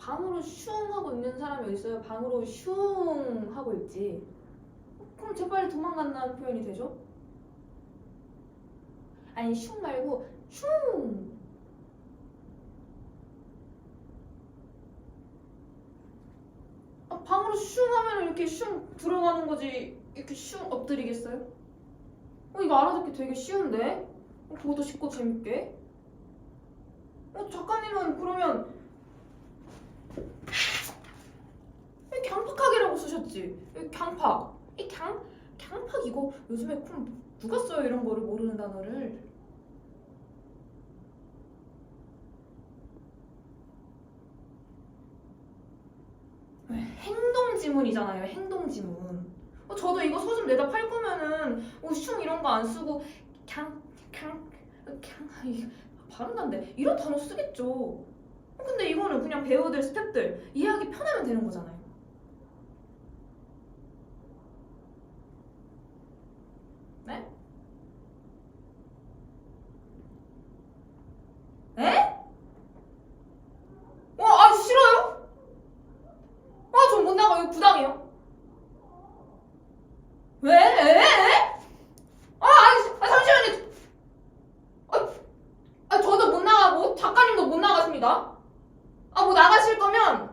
방으로 슝 하고 있는 사람이 있어요? 방으로 슝 하고 있지. 그럼 재빨리 도망간다는 표현이 되죠? 아니 슝 말고 슝. 아, 방으로 슝 하면 이렇게 슝 들어가는 거지 이렇게 슝 엎드리겠어요? 어, 이거 알아듣기 되게 쉬운데? 어, 보기도 쉽고 재밌게. 어, 작가님은 그러면 이 강팍하기라고 쓰셨지? 이 강팍. 이 강, 강팍 이거 요즘에 그럼 누가 써요 이런 거를 모르는 단어를? 왜, 행동 지문이잖아요. 행동 지문. 어, 저도 이거 서점 내다 팔 거면은 어, 슝 이런 거 안 쓰고 강, 강, 강, 발음 난데 이런 단어 쓰겠죠. 근데 이거는 그냥 배우들, 스탭들 이해하기 편하면 되는 거잖아요. 네? 에? 어, 아 싫어요? 아, 전 못 나가요. 부당해요. 왜? 아, 잠시만요. 아, 아, 저도 못 나가고 작가님도 못 나갔습니다. 아 뭐 나가실 거면